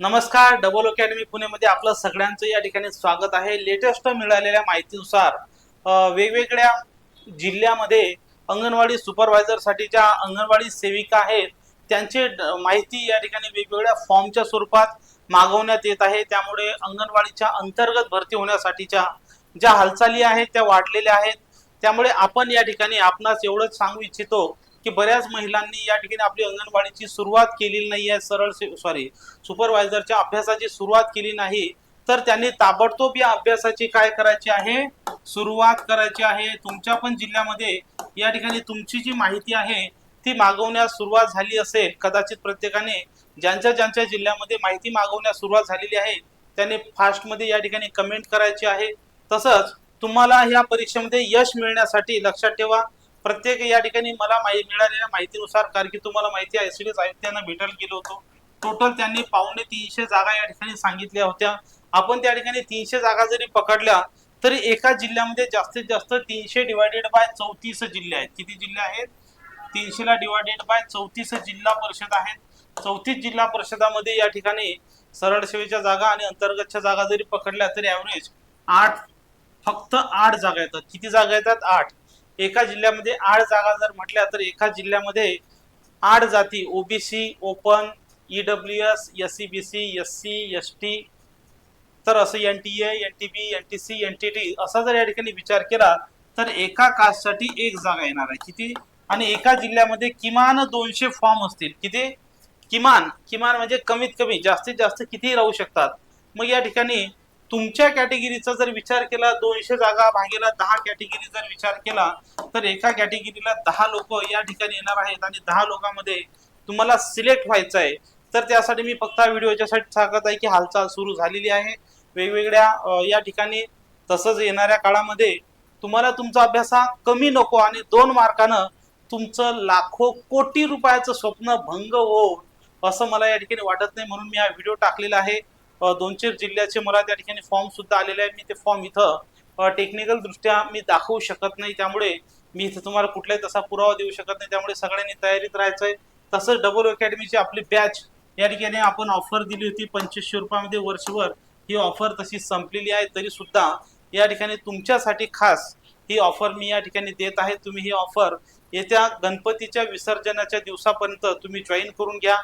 नमस्कार double academy पुणेमध्ये आपलं सगळ्यांचं या ठिकाणी स्वागत आहे. लेटेस्ट मिळालेल्या माहितीनुसार वेगवेगळ्या जिल्ह्यामध्ये अंगणवाडी सुपरवायझरसाठी ज्या अंगणवाडी सेविका आहेत. त्यांचे ड- माहिती या ठिकाणी वेगवेगळ्या फॉर्मच्या स्वरूपात मागवण्यात येत आहे. त्यामुळे अंगणवाडीच्या अंतर्गत भरती होण्यासाठीच्या ज्या हालचाली आहेत त्या वाढलेल्या आहेत. त्यामुळे आपण या ठिकाणी आपणास एवढंच सांगू इच्छितो की बऱ्याच महिलांनी या ठिकाणी आपली अंगणवाडीची सुरुवात केलेली नाही आहे. सरळ सॉरी सुपरवायझरच्या अभ्यासाची सुरुवात केली नाही. तर त्यांनी ताबडतोब या अभ्यासाची काय करायची आहे? सुरुवात करायची आहे. तुमच्या पण जिल्ह्यामध्ये या ठिकाणी तुमची जी माहिती आहे ती मागवण्यास सुरुवात झाली असेल. कदाचित प्रत्येकाने ज्यांच्या ज्यांच्या जिल्ह्यामध्ये माहिती मागवण्यास सुरुवात झालेली आहे त्याने फास्टमध्ये या ठिकाणी कमेंट करायची आहे. तसंच तुम्हाला या परीक्षेमध्ये यश मिळण्यासाठी लक्षात ठेवा. प्रत्येक या ठिकाणी मला माहिती मिळालेल्या माहितीनुसार कारण की तुम्हाला माहिती आहे एसडीएस आयुक्तांना भेटायला गेलो होतो. टोटल त्यांनी पावणे तीनशे जागा या ठिकाणी सांगितल्या होत्या. आपण त्या ठिकाणी तीनशे जागा जरी पकडल्या तरी एका जिल्ह्यामध्ये जास्तीत जास्त तीनशे डिवायडेड बाय चौतीस जिल्हे आहेत. किती जिल्हे आहेत? तीनशेला डिवायडेड बाय चौतीस जिल्हा परिषद आहेत. चौतीस जिल्हा परिषदामध्ये या ठिकाणी सरळ सेवेच्या जागा आणि अंतर्गतच्या जागा जरी पकडल्या तरी ॲव्हरेज आठ फक्त आठ जागा येतात. किती जागा येतात? आठ. एका जिल्ह्यामध्ये आठ जागा जर म्हटल्या तर एका जिल्ह्यामध्ये आठ जाती OBC open E W S S C B C S C S T तर असं N T A N T B N T C N T T असा जर या ठिकाणी विचार केला तर एका कास्टसाठी एक जागा येणार आहे. किती? आणि एका जिल्ह्यामध्ये किमान दोनशे फॉर्म असतील. किती? किमान किमान म्हणजे कमीत कमी जास्तीत जास्त किती राहू शकतात. मग या ठिकाणी तुमच्या कॅटेगरीचा जर विचार केला दोनशे जागा भागेला दहा कॅटेगरी जर विचार केला तर एका कॅटेगरीला दहा लोक या ठिकाणी येणार आहेत आणि दहा लोकांमध्ये तुम्हाला सिलेक्ट व्हायचं आहे तर त्यासाठी मी फक्त व्हिडिओ याच्यासाठी सांगत आहे की हालचाल सुरू झालेली आहे. वेगवेगळ्या या ठिकाणी तसंच येणाऱ्या काळामध्ये तुम्हाला तुमचा अभ्यास हा कमी नको आणि दोन मार्कानं तुमचं लाखो कोटी रुपयाचं स्वप्न भंग हो असं मला या ठिकाणी वाटत नाही म्हणून मी हा व्हिडिओ टाकलेला आहे. दोन चार जिल्ह्याचे मला त्या ठिकाणी फॉर्म सुद्धा आलेले आहे मी ते फॉर्म इथं टेक्निकल दृष्ट्या मी दाखवू शकत नाही. त्यामुळे मी इथं तुम्हाला कुठलाही तसा पुरावा देऊ शकत नाही. त्यामुळे सगळ्यांनी तयारीत राहायचं आहे तसंच डबल अकॅडमीची आपली बॅच या ठिकाणी आपण ऑफर दिली होती पंचवीसशे रुपयामध्ये वर्षभर. ही ऑफर तशी संपलेली आहे. तरी सुद्धा या ठिकाणी तुमच्यासाठी खास ही ऑफर मी या ठिकाणी देत आहे. तुम्ही ही ऑफर येत्या गणपतीच्या विसर्जनाच्या दिवसापर्यंत तुम्ही जॉईन करून घ्या.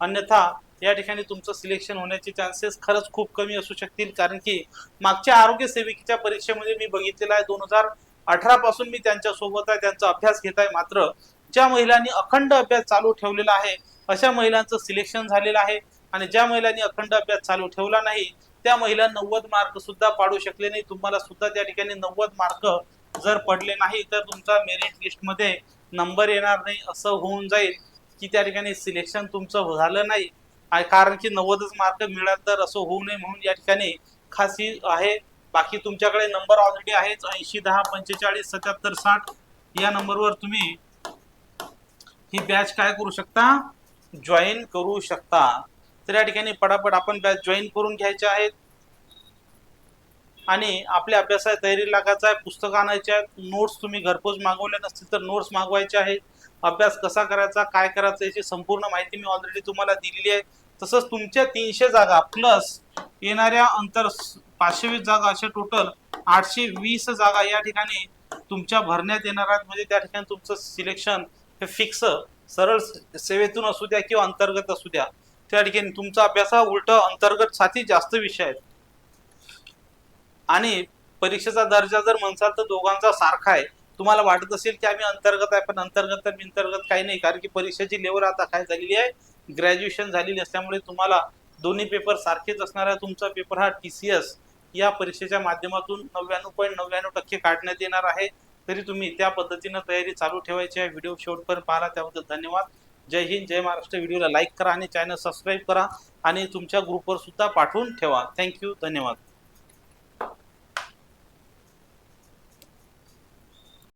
अन्यथा या ठिकाणी तुमचं सिलेक्शन होण्याचे चान्सेस खरंच खूप कमी असू शकतील. कारण की मागच्या आरोग्य सेविकेच्या परीक्षेमध्ये मी बघितलेलं आहे दोन हजार अठरा पासून मी त्यांच्यासोबत आहे त्यांचा अभ्यास घेत आहे. मात्र ज्या महिलांनी अखंड अभ्यास चालू ठेवलेला आहे अशा महिलांचं सिलेक्शन झालेलं आहे. आणि ज्या महिलांनी अखंड अभ्यास चालू ठेवला नाही त्या महिला नव्वद मार्क सुद्धा पाडू शकले नाही. तुम्हाला सुद्धा त्या ठिकाणी नव्वद मार्क जर पडले नाही तर तुमचा मेरिट लिस्टमध्ये नंबर येणार नाही असं होऊन जाईल की त्या ठिकाणी सिलेक्शन तुमचं झालं नाही. कारण की नव्वदच मार्क मिळाल तर असं होऊ नये म्हणून या ठिकाणी खासी आहे. बाकी तुमच्याकडे नंबर ऑलरेडी आहेच. ऐंशी दहा पंचेचाळीस सत्याहत्तर साठ या नंबरवर तुम्ही ही बॅच काय करू शकता? जॉईन करू शकता. तर या ठिकाणी पटापट आपण बॅच जॉईन करून घ्यायचे आहेत. आणि आपल्या अभ्यासात तयारी लागायचा आहे. पुस्तकं आणायचे आहेत. नोट्स तुम्ही घरपोच मागवल्या नसतील तर नोट्स मागवायचे आहेत. अभ्यास कसा करायचा काय करायचा याची संपूर्ण माहिती मी ऑलरेडी तुम्हाला दिलेली आहे. तसंच तुमच्या तीनशे जागा प्लस येणाऱ्या अंतर पाचशे वीस जागा अशा टोटल आठशे वीस जागा या ठिकाणी तुमच्या भरण्यात येणार आहेत. म्हणजे त्या ठिकाणी तुमचं सिलेक्शन हे फिक्स सरळ सेवेतून असू द्या किंवा अंतर्गत असू द्या. त्या ठिकाणी तुमचा अभ्यास हा उलट अंतर्गत साठी जास्त विषय आहेत. आणि परीक्षेचा दर्जा जर म्हणसाल तर दोघांचा सारखा आहे. तुम्हाला वाटत असेल की आम्ही अंतर्गत आहे पण अंतर्गत तर अंतर्गत काही नाही. कारण की परीक्षेची लेवल आता काय झालेली आहे? ग्रॅज्युएशन झालेली असल्यामुळे तुम्हाला दोन्ही पेपर सारखेच असणारा तुमचा पेपर हा टी सी एस या परीक्षेच्या माध्यमातून नव्याण्णव पॉईंट नव्याण्णव टक्के काढण्यात येणार आहे. तरी तुम्ही त्या पद्धतीनं तयारी चालू ठेवायची आहे. व्हिडिओ शेवटपर्यंत पाहिला त्याबद्दल धन्यवाद. जय हिंद जय महाराष्ट्र. व्हिडिओला लाईक करा आणि चॅनल सबस्क्राईब करा आणि तुमच्या ग्रुपवर सुद्धा पाठवून ठेवा. थँक्यू धन्यवाद.